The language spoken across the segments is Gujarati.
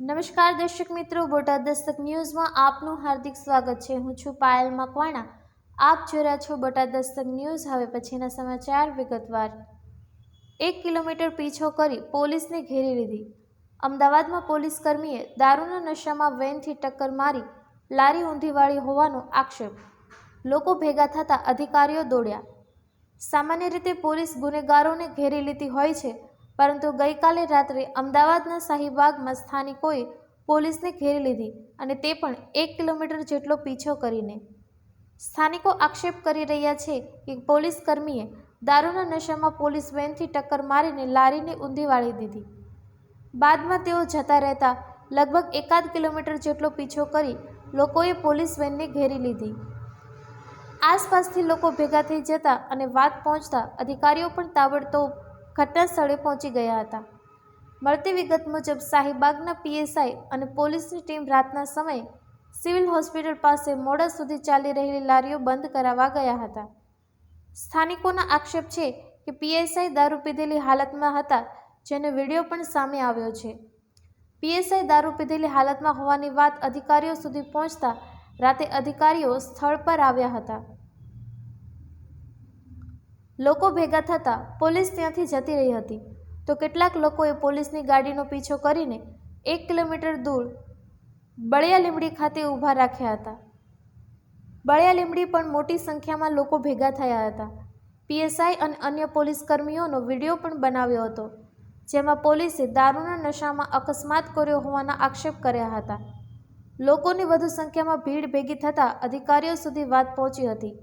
નમસ્કાર દર્શક મિત્રો, બોટાદ દસ્તક ન્યૂઝમાં આપનું હાર્દિક સ્વાગત છે. હું છું પાયલ મકવાણા. આપ જોઈ રહ્યા છો બોટાદ દસ્તક ન્યૂઝ. હવે પછીના સમાચાર વિગતવાર. એક કિલોમીટર પીછો કરી પોલીસને ઘેરી લીધી. અમદાવાદમાં પોલીસ કર્મીએ દારૂના નશામાં વેનથી ટક્કર મારી લારી ઊંધીવાળી હોવાનો આક્ષેપ. લોકો ભેગા થતાં અધિકારીઓ દોડ્યા. સામાન્ય રીતે પોલીસ ગુનેગારોને ઘેરી લેતી હોય છે પરંતુ ગઈકાલે રાત્રે અમદાવાદના શાહીબાગમાં સ્થાનિકોએ પોલીસને ઘેરી લીધી અને તે પણ એક કિલોમીટર જેટલો પીછો કરીને. સ્થાનિકો આક્ષેપ કરી રહ્યા છે કે પોલીસ કર્મીએ દારૂના નશામાં પોલીસ વેનથી ટક્કર મારીને લારીને ઊંધી વાળી દીધી. બાદમાં તેઓ જતા રહેતા લગભગ એકાદ કિલોમીટર જેટલો પીછો કરી લોકોએ પોલીસ વેનને ઘેરી લીધી. આસપાસથી લોકો ભેગા થઈ જતા અને વાત પહોંચતા અધિકારીઓ પણ તાબડતોબ ઘટના સ્થળે પહોંચી ગયા હતા. મળતી વિગત મુજબ, શાહીબાગના પીએસઆઈ અને પોલીસની ટીમ રાતના સમયે સિવિલ હોસ્પિટલ પાસે મોડા સુધી ચાલી રહેલી લારીઓ બંધ કરાવવા ગયા હતા. સ્થાનિકોના આક્ષેપ છે કે પીએસઆઈ દારૂ પીધેલી હાલતમાં હતા, જેનો વીડિયો પણ સામે આવ્યો છે. પીએસઆઈ દારૂ પીધેલી હાલતમાં હોવાની વાત અધિકારીઓ સુધી પહોંચતા રાતે અધિકારીઓ સ્થળ પર આવ્યા હતા. લોકો ભેગા થતાં પોલીસ ત્યાંથી જતી રહી હતી. તો કેટલાક લોકોએ પોલીસની ગાડીનો પીછો કરીને એક કિલોમીટર દૂર બળિયા લીમડી ખાતે ઊભા રાખ્યા હતા. બળિયા લીમડી પણ મોટી સંખ્યામાં લોકો ભેગા થયા હતા. પીએસઆઈ અને અન્ય પોલીસ કર્મીઓનો વીડિયો પણ બનાવ્યો હતો, જેમાં પોલીસે દારૂના નશામાં અકસ્માત કર્યો હોવાના આક્ષેપ કર્યા હતા. લોકોની વધુ સંખ્યામાં ભીડ ભેગી થતાં અધિકારીઓ સુધી વાત પહોંચી હતી.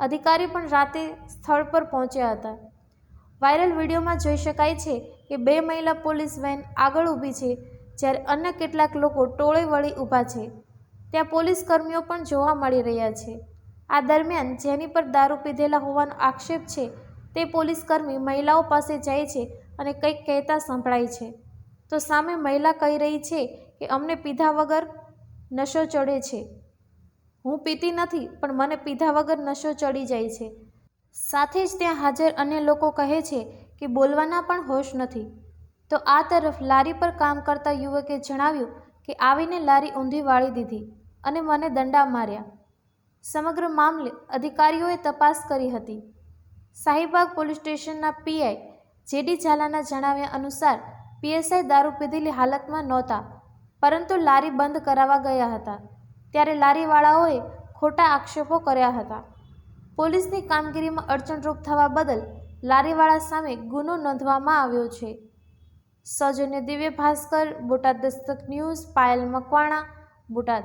અધિકારી પણ રાતે સ્થળ પર પહોંચ્યા હતા. વાયરલ વિડીયોમાં જોઈ શકાય છે કે બે મહિલા પોલીસ વેન આગળ ઊભી છે, જ્યારે અન્ય કેટલાક લોકો ટોળે વળી ઊભા છે. ત્યાં પોલીસ કર્મીઓ પણ જોવા મળી રહ્યા છે. આ દરમિયાન જેની પર દારૂ પીધેલા હોવાનો આક્ષેપ છે, તે પોલીસ કર્મી મહિલાઓ પાસે જાય છે અને કંઈક કહેતા સંભળાય છે. તો સામે મહિલા કહી રહી છે કે અમને પીધા વગર નશો ચડે છે. હું પીતી નથી, પણ મને પીધા વગર નશો ચડી જાય છે. સાથે જ ત્યાં હાજર અન્ય લોકો કહે છે કે બોલવાના પણ હોશ નથી. તો આ તરફ લારી પર કામ કરતા યુવકે જણાવ્યું કે આવીને લારી ઊંધી વાળી દીધી અને મને દંડા માર્યા. સમગ્ર મામલે અધિકારીઓએ તપાસ કરી હતી. શાહીબાગ પોલીસ સ્ટેશનના પીઆઈ જેડી ઝાલાના જણાવ્યા અનુસાર પીએસઆઈ દારૂ પીધેલી હાલતમાં નહોતા, પરંતુ લારી બંધ કરાવવા ગયા હતા. ત્યારે લારીવાળાઓએ ખોટા આક્ષેપો કર્યા હતા. પોલીસની કામગીરીમાં અડચણરૂપ થવા બદલ લારીવાળા સામે ગુનો નોંધવામાં આવ્યો છે. સૌજન્ય દિવ્ય ભાસ્કર, બોટાદ દસ્તક ન્યૂઝ, પાયલ મકવાણા, બોટાદ.